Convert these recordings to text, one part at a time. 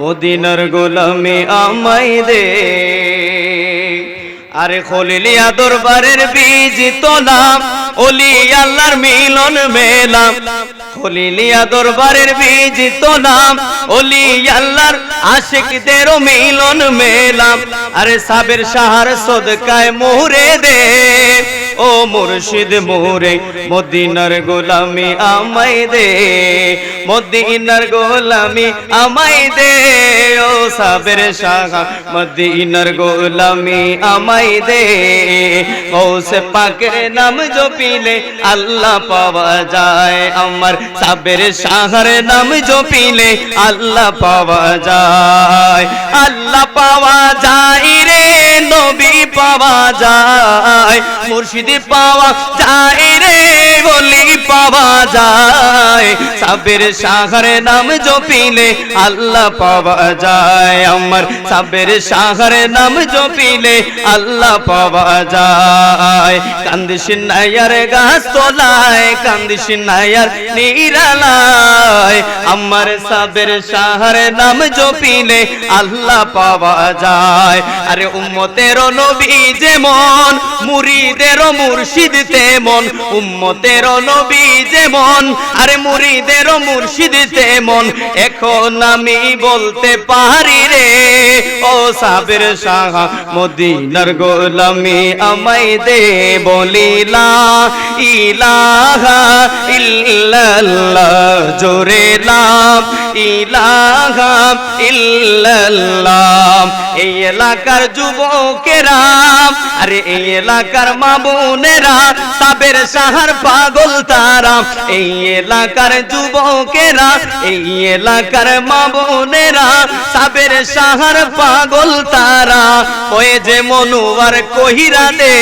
মদিনার গোলামে আমাই দে। আরে খলিলিয়া দরবারের বীজ তোলাম ওলি আল্লাহর মিলন মেলাম খলিলিয়া দরবারের বীজ তোলাম ওলি আল্লাহর আশিকদেরও মিলন মেলাম আরে সাবের সাহার সদকায় মোরে দে। ও মুর্শিদ মোরে, মদিনার গোলামি আমাই দে, মদিনার গোলামি আমাই দে, ও সাবের সাহা মদিনার গোলামি আমাই দে। ও সে পাকের নাম জপিলে আল্লাহ পাওয়া যায়, আমার সাবের সাহার নাম জপিলে আল্লাহ পাওয়া যায়, আল্লাহ পাওয়া যায় রে। পাওয়া যায় মুর্শিদি পাওয়া যায় রে বলি পাওয়া যায়। সাবের সাহার নাম জপিলে আল্লাহ পাওয়া যায় আমার। সাবের সাহার নাম জপিলে আল্লাহ পাওয়া যায়। কান্দিস নায়ার গাছ তোলায় কান্দিস নায়ার নিরালায়। আমার সাবের সাহার নাম জপিলে আল্লাহ পাওয়া যায়। আরে উম্মতের নবী যেমন, মুরিদের মুর্শিদ তেমন, উম্মতের নবী যেমন আরে মুরিদের মুর্শিদ তেমন এখন আমি বলতে পারি রে, ও সাবের সাহা মদিনার গোলামি আমাই দে বলিলা, ইলাহা ইল্লাল্লাহ জোরে লাম, ইলাহা ইল্লাল্লাহ। এই এলাকার যুবকেরা, আরে এই এলাকার মা বোনেরা, সাবের সাহার পাগল তারা এই এলাকার যুবকেরা, এই এলাকার মা বোনেরা, সাবের সাহার পাগল তারা, ওই যে মনুয়ার কহিরা দে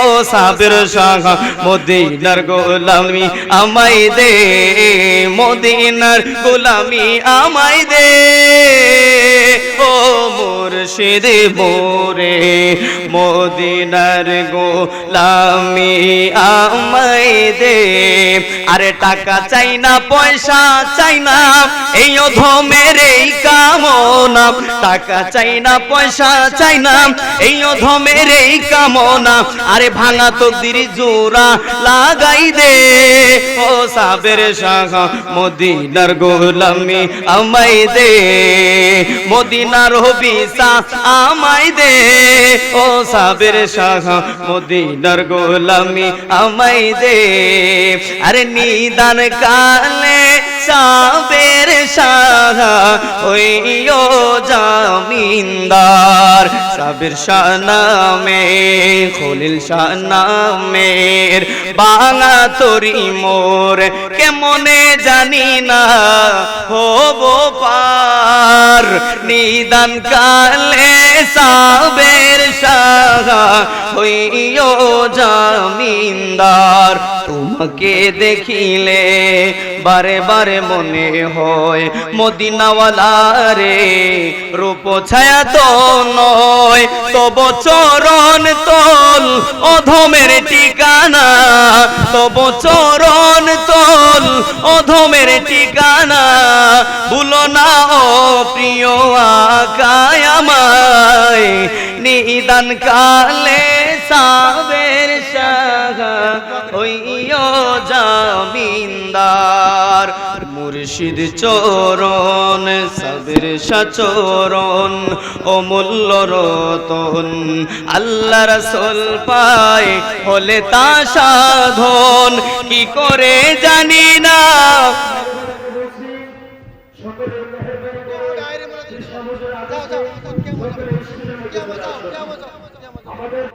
ও সাবের সাহা, মদিনার গোলামি আমাই দে, মদিনার গোলামি আমাই দে। ও মুর্শিদ মোরে, মদিনার গোলামি আমাই দে। আরে টাকা চাই না, পয়সা চাই না, এই অধমের এই কামনা। টাকা চাই না, পয়সা চাই না, এই অধমের এই কামনা। আরে ভাঙা তকদির জোড়া লাগাই দে। ও সাবের শাখা, মদিনার গোলামি আমাই দে। মদিনার হবিসা আমাই দে। ও সাবের শাহ মদিনার গোলামি আমাই দে। আরে নিদান কালে সাবের শাখা ওইও জামিনদার সাবের শাহ খলিল শাহ নামের বাঙা তরি মোর, কেমনে জানি না, হব পার। নিদান কালে সাবের শাখা হইও জামিনদার। তোমাকে দেখিলে বারে বারে মনে হয় মদিনাওয়ালা রে রূপ ছায়া তো নয়, তব চরণ তল অধমের ঠিকানা, তব চরণ তল অধমের ঠিকানা ভুলো না ও প্রিয় আকায় আমায়। নিদান কালে সাবের জামিনদার মুর্শিদ চরণ সাবের সাচরণ অমূল্য রতন। আল্লাহ রসুল পায় হলে তা সাধন, কি করে জানি না।